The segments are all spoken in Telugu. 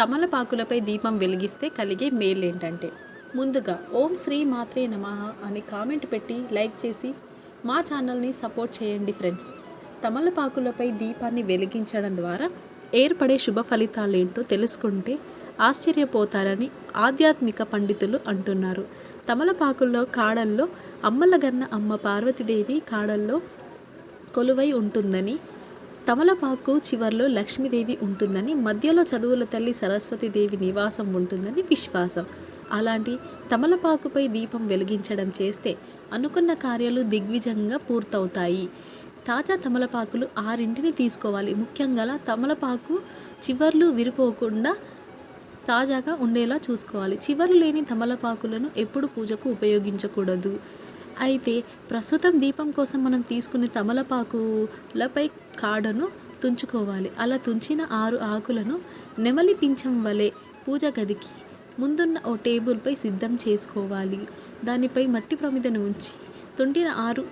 తమలపాకులపై దీపం వెలిగిస్తే కలిగే మేలేంటంటే? ముందుగా ఓం శ్రీ మాత్రే నమః అని కామెంట్ పెట్టి లైక్ చేసి మా ఛానల్ని సపోర్ట్ చేయండి ఫ్రెండ్స్. తమలపాకులపై దీపాన్ని వెలిగించడం ద్వారా ఏర్పడే శుభ ఫలితాలేంటో తెలుసుకుంటే ఆశ్చర్యపోతారని ఆధ్యాత్మిక పండితులు అంటున్నారు. తమలపాకుల్లో కాడల్లో అమ్మలగన్న అమ్మ పార్వతీదేవి కాడల్లో కొలువై ఉంటుందని తమలపాకు చివర్లో లక్ష్మీదేవి ఉంటుందని మధ్యలో చదువుల తల్లి సరస్వతీదేవి నివాసం ఉంటుందని విశ్వాసం. అలాంటి తమలపాకుపై దీపం వెలిగించడం చేస్తే అనుకున్న కార్యాలు దిగ్విజంగా పూర్తవుతాయి. తాజా తమలపాకులు ఆరింటిని తీసుకోవాలి. ముఖ్యంగా తమలపాకు చివర్లు విరిపోకుండా తాజాగా ఉండేలా చూసుకోవాలి. చివరు లేని తమలపాకులను ఎప్పుడు పూజకు ఉపయోగించకూడదు. అయితే ప్రస్తుతం దీపం కోసం మనం తీసుకునే తమలపాకులపై కాడను తుంచుకోవాలి. అలా తుంచిన ఆరు ఆకులను నెమలి పింఛం వలె పూజ గదికి ముందున్న ఓ టేబుల్పై సిద్ధం చేసుకోవాలి. దానిపై మట్టి ప్రమిదను ఉంచి తుంటిన ఆరు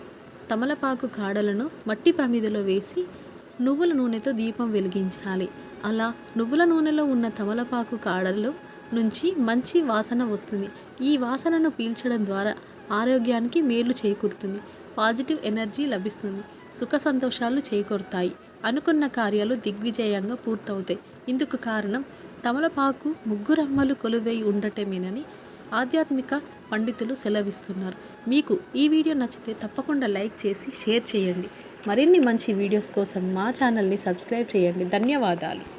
తమలపాకు కాడలను మట్టి ప్రమిదలో వేసి నువ్వుల నూనెతో దీపం వెలిగించాలి. అలా నువ్వుల నూనెలో ఉన్న తమలపాకు కాడలు నుంచి మంచి వాసన వస్తుంది. ఈ వాసనను పీల్చడం ద్వారా ఆరోగ్యానికి మేలు చేకూరుతుంది. పాజిటివ్ ఎనర్జీ లభిస్తుంది. సుఖ సంతోషాలు చేకూరుతాయి. అనుకున్న కార్యాలు దిగ్విజయంగా పూర్తవుతాయి. ఇందుకు కారణం తమలపాకు ముగ్గురమ్మలు కొలువై ఉండటమేనని ఆధ్యాత్మిక పండితులు సెలవిస్తున్నారు. మీకు ఈ వీడియో నచ్చితే తప్పకుండా లైక్ చేసి షేర్ చేయండి. మరిన్ని మంచి వీడియోస్ కోసం మా ఛానల్ని సబ్స్క్రైబ్ చేయండి. ధన్యవాదాలు.